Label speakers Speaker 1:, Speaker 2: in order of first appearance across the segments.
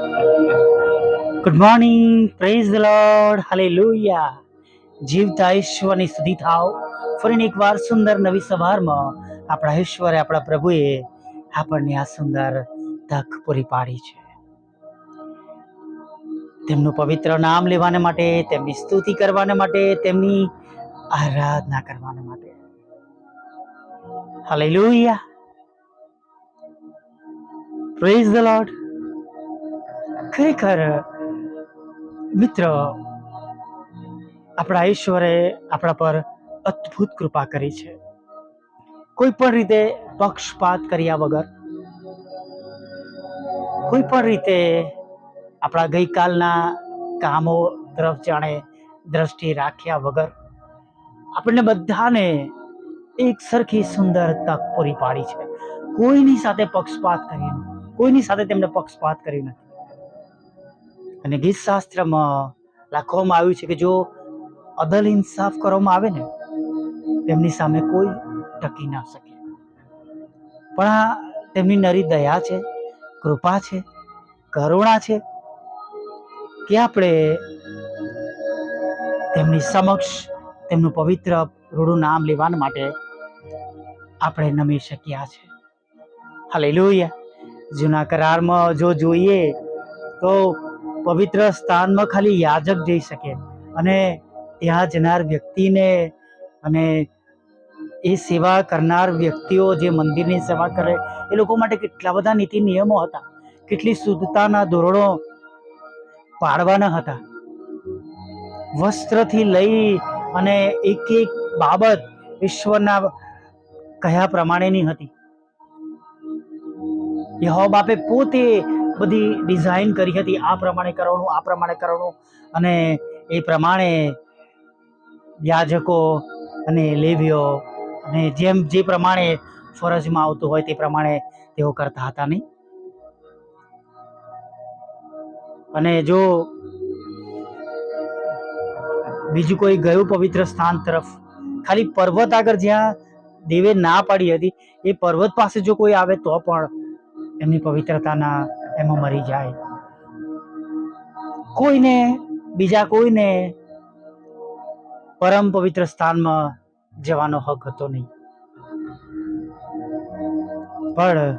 Speaker 1: Good morning praise the Lord hallelujah જીવતા ઈશ્વરની સુધી થાવ. ફરીને એકવાર સુંદર નવી સવારમાં આપણા ઈશ્વરે, આપણા પ્રભુએ આપણને આ સુંદર તક પૂરી પાડી છે. તેમનું પવિત્ર નામ લેવાને માટે, તેમની સ્તુતિ કરવાને માટે, તેમની આરાધના કરવાને માટે. હાલેલુયા પ્રેઝ ધ લોર્ડ ખરેખર, મિત્ર, આપણા ઈશ્વરે આપણા પર અદ્ભુત કૃપા કરી છે. કોઈ પણ રીતે પક્ષપાત કર્યા વગર, કોઈ પણ રીતે આપણા ગઈકાલના કામો તરફ જાણે દ્રષ્ટિ રાખ્યા વગર, આપણને બધાને એક સરખી સુંદર તક પૂરી પાડી છે. કોઈની સાથે પક્ષપાત કરી નથી કોઈની સાથે તેમણે પક્ષપાત કરી નથી. અને ગીત શાસ્ત્રમાં લખવામાં આવ્યું છે કે જો અદલ ઇન્સાફ કરવામાં આવે ને, તેમની સામે કોઈ ટકી ના શકે. પણ આ તેમની નરી દયા છે, કૃપા છે, કરુણા છે કે આપણે તેમની સમક્ષ તેમનું પવિત્ર રૂડું નામ લેવા માટે આપણે નમી શક્યા છે. હાલેલુયા. જૂના કરારમાં જો જોઈએ તો પવિત્ર સ્થાનમાં ખાલી યાજક જઈ શકે. અને ત્યાં જનાર વ્યક્તિને અને એ સેવા કરનાર વ્યક્તિઓ જે મંદિરની સેવા કરે, એ લોકો માટે કેટલા બધા નીતિ નિયમો હતા. કેટલી શુદ્ધતાના ધોરણો પાડવાના હતા. વસ્ત્રથી લઈ અને એક એક બાબત ઈશ્વરના કયા પ્રમાણેની હતી. યહોવા બાપે પોતે બધી ડિઝાઇન કરી હતી. આ પ્રમાણે કરવાનું, આ પ્રમાણે કરવાનું. અને એ પ્રમાણે યાજકો અને લેવીઓ અને જેમ, જે પ્રમાણે ફરજમાં આવતું હોય તે પ્રમાણે તેઓ કરતા હતા નહીં. અને જો બીજું કોઈ ગયું પવિત્ર સ્થાન તરફ, ખાલી પર્વત આગળ જ્યાં દેવે ના પાડી હતી, એ પર્વત પાસે જો કોઈ આવે તો પણ એમની પવિત્રતાના એમાં મરી જાય. કોઈને, બીજા કોઈને પરમ પવિત્ર સ્થાનમાં જવાનો હક હતો નહીં. પણ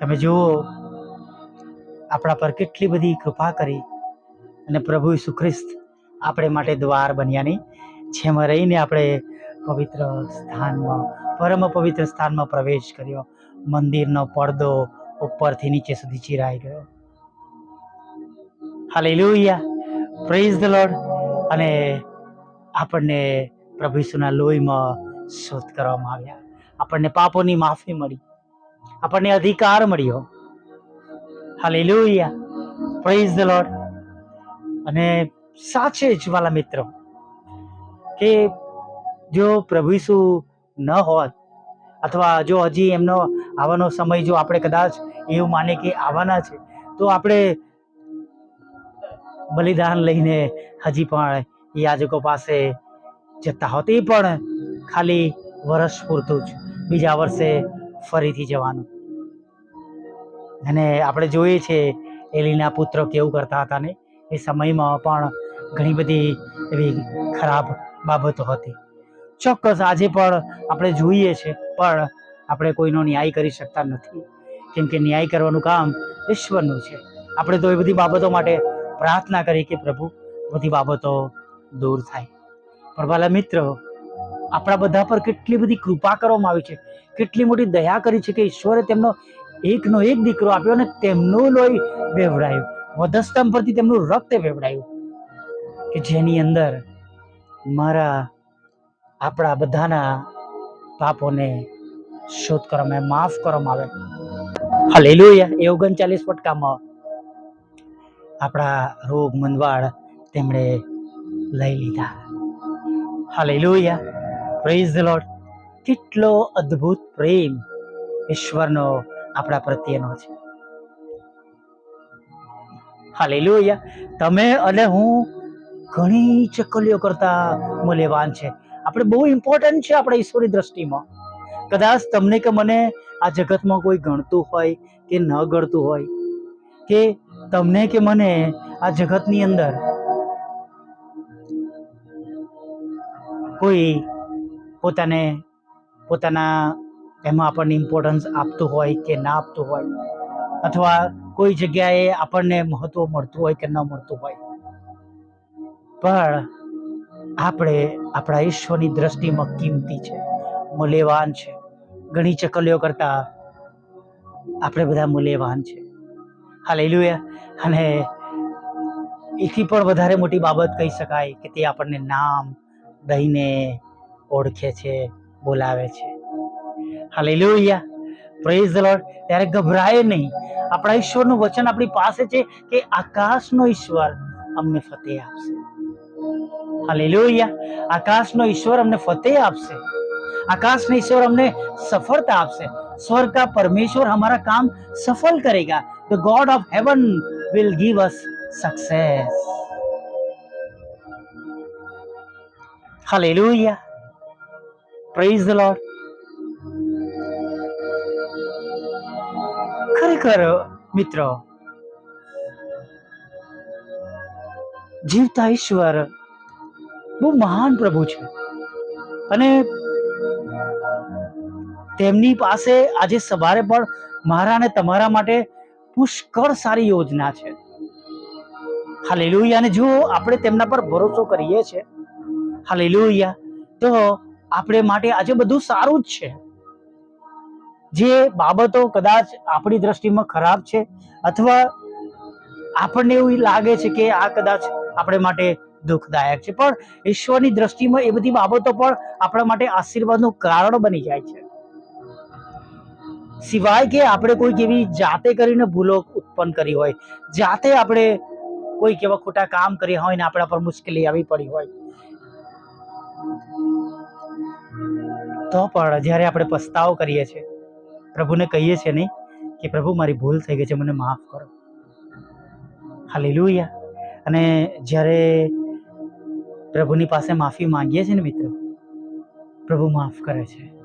Speaker 1: તમે જુઓ, આપણા પર કેટલી બધી કૃપા કરી અને પ્રભુ ઈસુ ખ્રિસ્ત આપણે માટે દ્વાર બન્યા નહીં. જેમાં રહીને આપણે પવિત્ર સ્થાનમાં, પરમ પવિત્ર સ્થાનમાં પ્રવેશ કર્યો. મંદિરનો પડદો ઉપરથી નીચે સુધી ચીરાઈ ગયો. હાલેલુયા. પ્રેઝ ધ લોર્ડ અને આપણને પ્રભુ ઈસુના લોહીમાં શોધ કરવામાં આવ્યા. આપણને પાપોની માફી મળી. આપણને અધિકાર મળ્યો. હાલેલુયા. પ્રેઝ ધ લોર્ડ અને સાચે જ વાલા મિત્રો, કે જો પ્રભુ ઈસુ ન હોત, અથવા જો હજી એમનો આવવાનો સમય જો આપણે કદાચ એવું માને કે આવવાના છે. તો આપણે બલિદાન લઈને હજી પણ યાજકો પાસે જતા હોત. પણ ખાલી વર્ષ પૂરતું જ. બીજા વર્ષે ફરીથી જવાનું. અને આપણે જોઈએ છીએ એલીના પુત્ર કેવું કરતા હતા ને? એ સમયમાં પણ ઘણી બધી એવી ખરાબ બાબતો હતી. ચોક્કસ આજે પણ આપણે જોઈએ છે, પણ આપણે કોઈનો ન્યાય કરી શકતા નથી. કેમ કે ન્યાય કરવાનું કામ ઈશ્વરનું છે. આપણે તો એ બધી બાબતો માટે પ્રાર્થના કરી કે પ્રભુ, બધી બાબતો દૂર થાય. પણ વાલા મિત્ર, આપણા બધા પર કેટલી બધી કૃપા કરવામાં આવી છે. કેટલી મોટી દયા કરી છે કે ઈશ્વરે તેમનો એકનો એક દીકરો આપ્યો અને તેમનું લોહી વેવડાયું. વધસ્તંભ પરથી તેમનું રક્ત વેવડાયું. કે જેની અંદર મારા, આપણા બધાના પાપોને શોધ કરવામાં, માફ કરવામાં આવે. હાલેલુયા. એ ઓગણચાલીસ ફટકામાં આપણા રોગ મંદવાળ તેમણે લઈ લીધા. હાલેલુયા. પ્રેઝ ધ લોર્ડ કેટલો અદ્ભુત પ્રેમ ઈશ્વરનો આપણા પ્રત્યેનો છે. હાલેલુયા. તમે અને હું ઘણી ચકલીઓ કરતા મૂલ્યવાન છે. આપણે બહુ ઇમ્પોર્ટન્ટ છે આપણા ઈશ્વરની દ્રષ્ટિમાં. કદાચ તમને કે મને આ જગતમાં કોઈ ગણતું હોય કે ન ગણતું હોય, કે તમને કે મને આ જગતની અંદર કોઈ પોતાને, પોતાના એમાં આપણને ઇમ્પોર્ટન્સ આપતું હોય કે ના આપતું હોય, અથવા કોઈ જગ્યાએ આપણને મહત્વ મળતું હોય કે ન મળતું હોય. પણ આપણે આપણા ઈશ્વરની દ્રષ્ટિમાં કિંમતી છે. મૂલ્યવાન છે. ઘણી ચકલીઓ કરતા આપણે બધા મૂલ્યવાન છે. હાલેલુયા. અને એથી પણ વધારે મોટી બાબત કહી શકાય કે તે આપણને નામ દઈને ઓળખે છે, બોલાવે છે. હાલેલુયા. પ્રેઝ ધ લોર્ડ ત્યારે ગભરાય નહીં. આપણા ઈશ્વરનું વચન આપણી પાસે છે કે આકાશનો ઈશ્વર અમને ફતેહ આપશે. હાલેલુયા. આકાશનો ઈશ્વર અમને ફતેહ આપશે. आकाश में ईश्वर हमने सफलता आपसे स्वर्ग का परमेश्वर हमारा काम सफल करेगा the God of heaven will give us success hallelujah praise the Lord ખરેખર મિત્રો જીવતા ઈશ્વર બહુ મહાન પ્રભુ છે અને તેમની પાસે આજે સવારે પણ મારા અને તમારા માટે પુષ્કળ સારી યોજના છે. હાલેલુયા. અને જો આપણે તેમના પર ભરોસો કરીએ છીએ. હાલેલુયા. તો આપણે માટે આજે બધું સારું જ છે. જે બાબતો કદાચ આપણી દ્રષ્ટિમાં ખરાબ છે, અથવા આપણને એવું લાગે છે કે આ કદાચ આપણે માટે દુઃખદાયક છે. પણ ઈશ્વરની દ્રષ્ટિમાં એ બધી બાબતો પણ આપણા માટે આશીર્વાદનું કારણ બની જાય છે. સિવાય કે આપણે કોઈક એવી જાતે કરીને ભૂલો ઉત્પન્ન કરી હોય, જાતે આપણે કોઈક એવા ખોટા કામ કર્યા હોય ને આપણા પર મુશ્કેલી આવી પડી હોય. તો પણ જ્યારે આપણે પસ્તાવો કરીએ છીએ, પ્રભુને કહીએ છીએ નહીં કે, પ્રભુ, મારી ભૂલ થઈ ગઈ છે, મને માફ કરો. હાલેલુયા. અને જ્યારે પ્રભુની પાસે માફી માંગીએ છીએ ને મિત્રો, પ્રભુ માફ કરે છે.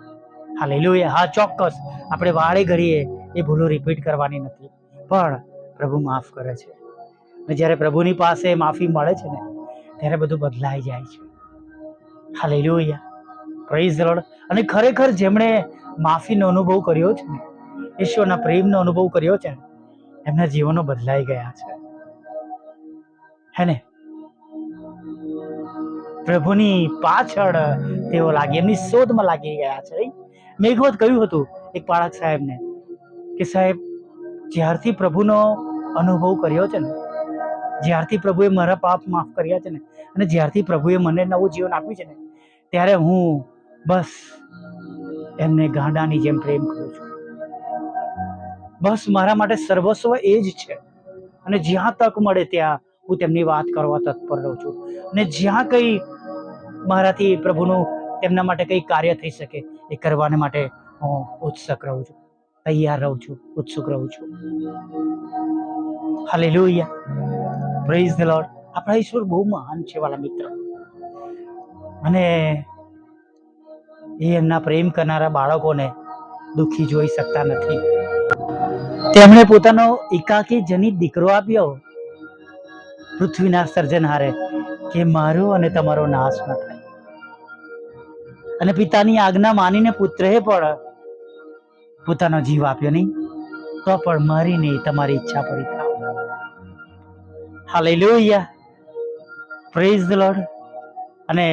Speaker 1: હાલેલુયા. હા, ચોક્કસ. આપણે વાળે ઘડીએ એ ભૂલો રિપીટ કરવાની નથી. પણ પ્રભુ માફ કરે છે. અને જ્યારે પ્રભુની પાસે માફી મળે છે ને, ત્યારે બધું બદલાઈ જાય છે. હાલેલુયા. પ્રેઝ લોર્ડ અને ખરેખર જેમણે માફીનો અનુભવ કર્યો છે ને, ઈશ્વરના પ્રેમનો અનુભવ કર્યો છે ને, એમના જીવનો બદલાઈ ગયા છે. હે ને? પ્રભુની પાછળ તેઓ લાગી, એમની શોધમાં લાગી ગયા છે? મેં એક કહ્યું હતું એક પાળક સાહેબને કે સાહેબ, જ્યારથી પ્રભુનો અનુભવ કર્યો છે ને, જ્યારથી પ્રભુએ મારા પાપ માફ કર્યા છે ને, અને જ્યારથી પ્રભુએ મને નવું જીવન આપ્યું છે ને, ત્યારે હું બસ એમને ગાંડાની જેમ પ્રેમ કરું છું. બસ મારા માટે સર્વસ્વ એ જ છે. અને જ્યાં તક મળે ત્યાં હું તેમની વાત કરવા તત્પર રહું છું. અને જ્યાં કંઈ મારાથી પ્રભુનું તેમના માટે કંઈ કાર્ય થઈ શકે એ કરવાને માટે હું ઉત્સુક રહું છું. તૈયાર રહું છું, ઉત્સુક રહું છું. હાલેલુયા પ્રેઝ ધ લોર્ડ આપણા ઈશ્વર બહુ મહાન છે વાલા મિત્ર. અને એ એમના પ્રેમ કરનારા બાળકોને દુઃખી જોઈ શકતા નથી. તેમણે પોતાનો એકાકી જનિત દીકરો આપ્યો. પૃથ્વીના સર્જનહારે કે મારો અને તમારો નાશ ન અને પિતાની આજ્ઞા માનીને પુત્રએ પણ પોતાનો જીવ આપ્યો નહીં, તો પણ મારી નહીં તમારી ઈચ્છા પૂરી થાય હાલેલુયા. પ્રેઝ ધ લોર્ડ અને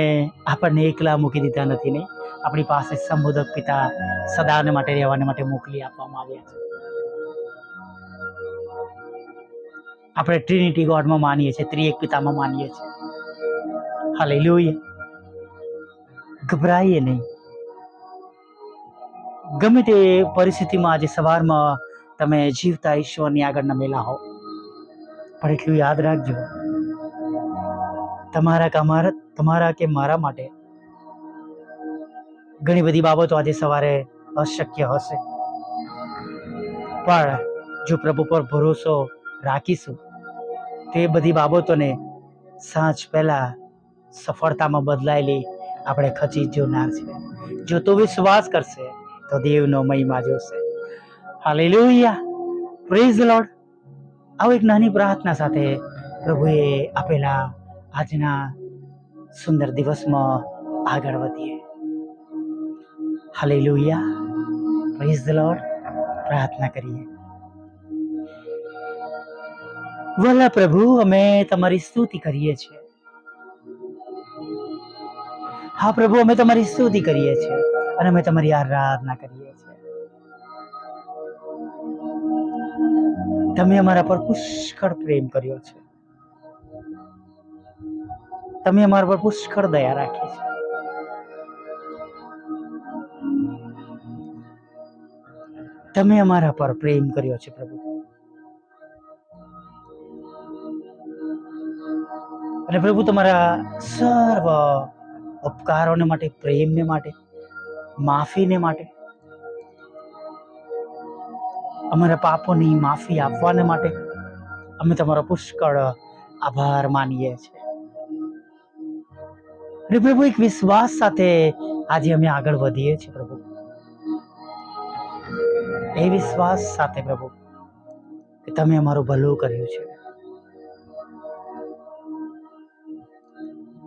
Speaker 1: આપણને એકલા મૂકી દીધા નથી ને, આપણી પાસે સંબોધક પિતા સદાને માટે રહેવાને માટે મોકલી આપવામાં આવ્યા છે. આપણે ટ્રિનિટી ગોડમાં માનીએ છીએ, ત્રિએક પિતામાં માનીએ છીએ. હાલેલુયા. ગભરાઈએ નહીં. ગમે તે પરિસ્થિતિમાં આજે સવારમાં તમે જીવતા ઈશ્વરની આગળ નમેલા હો પણ એટલું યાદ રાખજો, તમારા કે અમારા, તમારા કે મારા માટે ઘણી બધી બાબતો આજે સવારે અશક્ય હશે. પણ જો પ્રભુ પર ભરોસો રાખીશું, તે બધી બાબતોને સાંજ પહેલા સફળતામાં બદલાયેલી આપણે ખચી જોનાર છે. જો તો વિશ્વાસ કરશે, તો દેવનો મહિમા જોશે. હાલેલુયા. પ્રેઝ લોર્ડ આવો એક નાની પ્રાર્થના સાથે પ્રભુએ આપેલા આજના સુંદર દિવસમાં આગળ વધીએ. હાલેલુયા. પ્રેઝ ધ લોર્ડ પ્રાર્થના કરીએ. વલા પ્રભુ, અમે તમારી સ્તુતિ કરીએ છીએ. હા પ્રભુ, અમે તમારી સ્તુતિ કરીએ છીએ અને અમે તમારી આરાધના કરીએ છીએ. તમે અમારા પર પુષ્કળ પ્રેમ કર્યો છે. તમે અમારા પર પુષ્કળ દયા રાખી છે. તમે અમારા પર પ્રેમ કર્યો છે પ્રભુ. અને પ્રભુ, તમારા સર્વ ઉપકારોને માટે, પ્રેમને માટે, માફીને માટે. અમારા પાપોની માફી આપવાને માટે અમે તમારો પુષ્કળ આભાર માનીએ છીએ. અને પ્રભુ, એક વિશ્વાસ સાથે આજે અમે આગળ વધીએ છીએ, પ્રભુ. એ વિશ્વાસ સાથે, પ્રભુ, કે તમે અમારું ભલું કર્યું છે.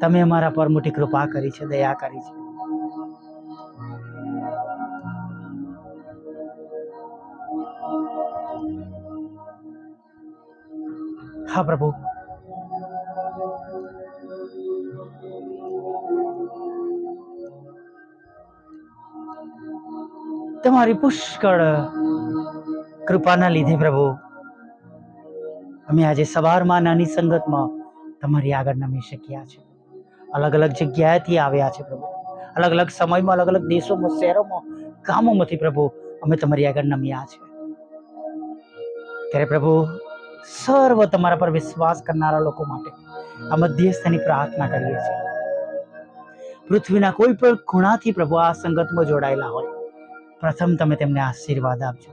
Speaker 1: તમે અમારા પર મોટી કૃપા કરી છે, દયા કરી છે. હા, પ્રભુ. તમારી પુષ્કળ કૃપાના લીધે, પ્રભુ, અમે આજે સવારમાં નાની સંગતમાં તમારી આગળ નમી શક્યા છે અલગ અલગ જગ્યાએથી આવ્યા છે પ્રભુ. અલગ અલગ સમયમાં અલગ અલગ દેશોમાં, શહેરોમાં, ગામોમાંથી પ્રભુ અમે તમારી આગળ નમ્યા છે. ત્યારે પ્રભુ, સર્વ તમારા પર વિશ્વાસ કરનારા લોકો માટે આ મધ્યસ્થની પ્રાર્થના કરીએ છીએ. પૃથ્વીના કોઈ પણ ખૂણાથી પ્રભુ આ સંગતમાં જોડાયેલા હોય, પ્રથમ તમે તેમને આશીર્વાદ આપજો.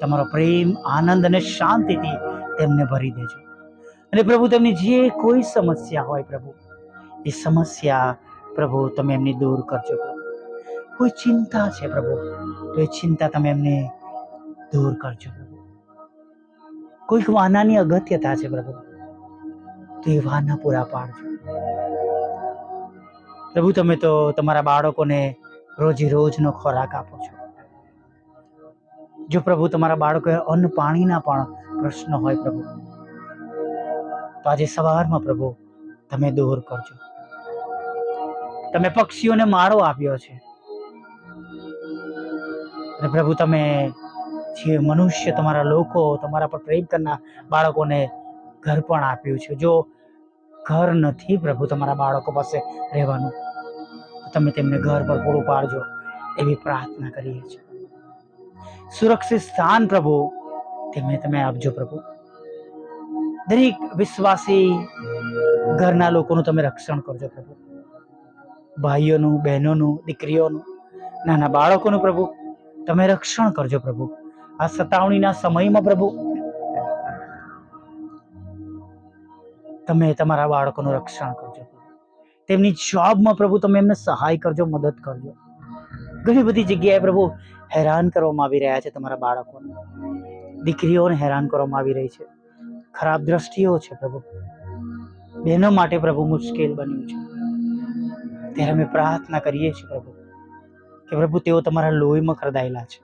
Speaker 1: તમારો પ્રેમ, આનંદ અને શાંતિથી તેમને ભરી દેજો. અને પ્રભુ, તેમની જે કોઈ સમસ્યા હોય પ્રભુ એ સમસ્યા પ્રભુ તમે એમની દૂર કરજો કોઈ ચિંતા છે પ્રભુ, તો એ ચિંતા તમે એમને દૂર કરજો પ્રભુ. કોઈક વાનાની અગત્યતા છે પ્રભુ, તો એ વાના પૂરા પાડજો. પ્રભુ, તમે તો તમારા બાળકોને રોજી રોજનો ખોરાક આપો છો. જો પ્રભુ તમારા બાળકોએ અન્ન પાણીના પણ પ્રશ્નો હોય પ્રભુ, તો આજે સવારમાં પ્રભુ તમે દૂર કરજો. તમે પક્ષીઓને માળો આપ્યો છે. અને પ્રભુ, તમે જે મનુષ્ય તમારા લોકો, તમારા પર પ્રેમ કરનાર બાળકોને ઘર પણ આપ્યું છે. જો ઘર નથી પ્રભુ તમારા બાળકો પાસે રહેવાનું તમે તેમને ઘર પર પૂરું પાડજો એવી પ્રાર્થના કરીએ છીએ. સુરક્ષિત સ્થાન પ્રભુ, તેમને તમે આપજો પ્રભુ. દરેક વિશ્વાસી ઘરના લોકોનું તમે રક્ષણ કરજો પ્રભુ. ભાઈઓનું, બહેનોનું, દીકરીઓનું, નાના બાળકોનું પ્રભુ, તમે રક્ષણ કરજો પ્રભુ. આ સતાવણીના સમયમાં પ્રભુ, તમે તમારા બાળકોનું રક્ષણ કરજો તેમની જોબમાં પ્રભુ તમે એમને સહાય કરજો, મદદ કરજો. ઘણી બધી જગ્યાએ પ્રભુ હેરાન કરવામાં આવી રહ્યા છે તમારા બાળકોને. દીકરીઓને હેરાન કરવામાં આવી રહી છે. ખરાબ દ્રષ્ટિઓ છે પ્રભુ. બહેનો માટે પ્રભુ મુશ્કેલ બન્યું છે. ત્યારે અમે પ્રાર્થના કરીએ છીએ પ્રભુ, કે પ્રભુ, તેઓ તમારા લોહીમાં ખરદાયેલા છે.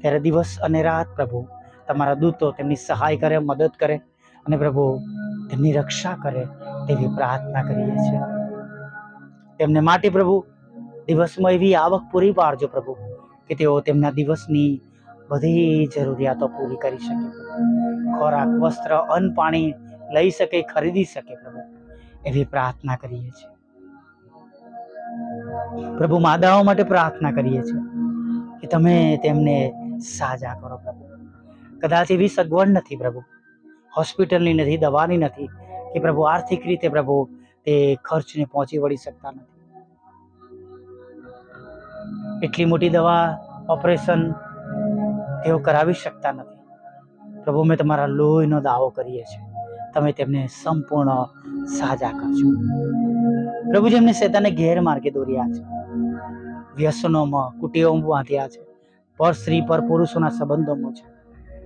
Speaker 1: ત્યારે દિવસ અને રાત પ્રભુ, તમારા દૂતો તેમની સહાય કરે, મદદ કરે અને પ્રભુ, તેમની રક્ષા કરે તેવી પ્રાર્થના કરીએ છીએ. તેમને માટે પ્રભુ, દિવસમાં એવી આવક પૂરી પાડજો પ્રભુ, કે તેઓ તેમના દિવસની બધી જરૂરિયાતો પૂરી કરી શકે. ખોરાક, વસ્ત્ર, અન્ન, પાણી લઈ શકે, ખરીદી શકે પ્રભુ, એવી પ્રાર્થના કરીએ છીએ. પ્રભુ માદાઓ માટે પ્રાર્થના કરીએ છીએ કે તમે તેમને સાજા કરો પ્રભુ. કદાચ એવી સગવડ નથી પ્રભુ, હોસ્પિટલની નથી, દવાની નથી કે પ્રભુ આર્થિક રીતે પ્રભુ તે ખર્ચને પહોંચી વળી શકતા નથી. એટલી મોટી દવા, ઓપરેશન તેઓ કરાવી શકતા નથી. પ્રભુ મેં તમારા લોહીનો દાવો કરીએ છીએ. તમે તેમને સંપૂર્ણ સાજા કરજો. પ્રભુ એમને શેતાને ગેરમાર્ગે દોર્યા છે. વ્યસનોમાં, કુટીઓમાં બાંધ્યા છે. પર સ્ત્રી, પર પુરુષોના સંબંધોમાં છે.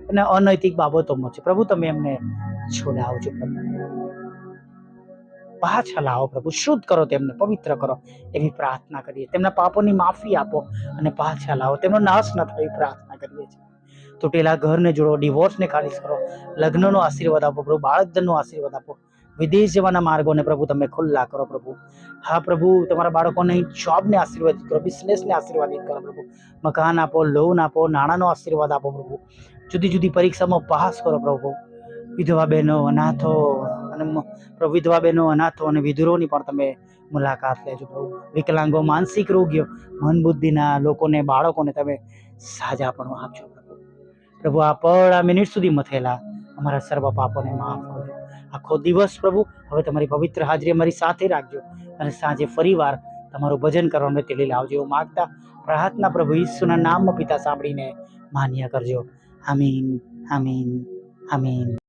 Speaker 1: અને અનૈતિક બાબતોમાં છે. પ્રભુ, તમે એમને છોડાવજો પ્રભુ. પાછા લાવો પ્રભુ. શુદ્ધ કરો તેમને, પવિત્ર કરો એવી પ્રાર્થના કરીએ. તેમના પાપોની માફી આપો અને પાછા લાવો. તેમનો નાશ ન થાય પ્રાર્થના કરીએ છીએ. તૂટેલા ઘરને જોડો, ડિવોર્સને ખાલી કરો. લગ્નનો આશીર્વાદ આપો પ્રભુ. બાળકધનનો આશીર્વાદ આપો. વિદેશ જવાના માર્ગોને પ્રભુ તમે ખુલ્લા કરો પ્રભુ. હા પ્રભુ, તમારા બાળકોને જોબને આશીર્વાદિત કરો બિઝનેસને આશીર્વાદિત કરો પ્રભુ. મકાન આપો લોન આપો, નાણાંનો આશીર્વાદ આપો પ્રભુ. જુદી જુદી પરીક્ષામાં પાસ કરો પ્રભુ. વિધવા બહેનો, અનાથો અને પ્રભુ, વિધવા બહેનો, અનાથો અને વિધુરોની પણ તમે મુલાકાત લેજો પ્રભુ. વિકલાંગો, માનસિક રોગીઓ, મન બુદ્ધિના લોકોને, બાળકોને તમે સાજા પણ આપજો પ્રભુ. પ્રભુ, આ પળ આ મિનિટ સુધીમાં થયેલા અમારા સર્વ પાપોને માફ કરજો આખો દિવસ પ્રભુ. હવે તમારી પવિત્ર હાજરી અમારી સાથે રાખજો અને સાંજે ફરીવાર તમારું ભજન કરવાનું તેલી લાવજો એવું માગતા પ્રાર્થના પ્રભુ ઈસુના નામમાં પિતા સાંભળીને માન્ય કરજો. આમીન આમીન આમીન.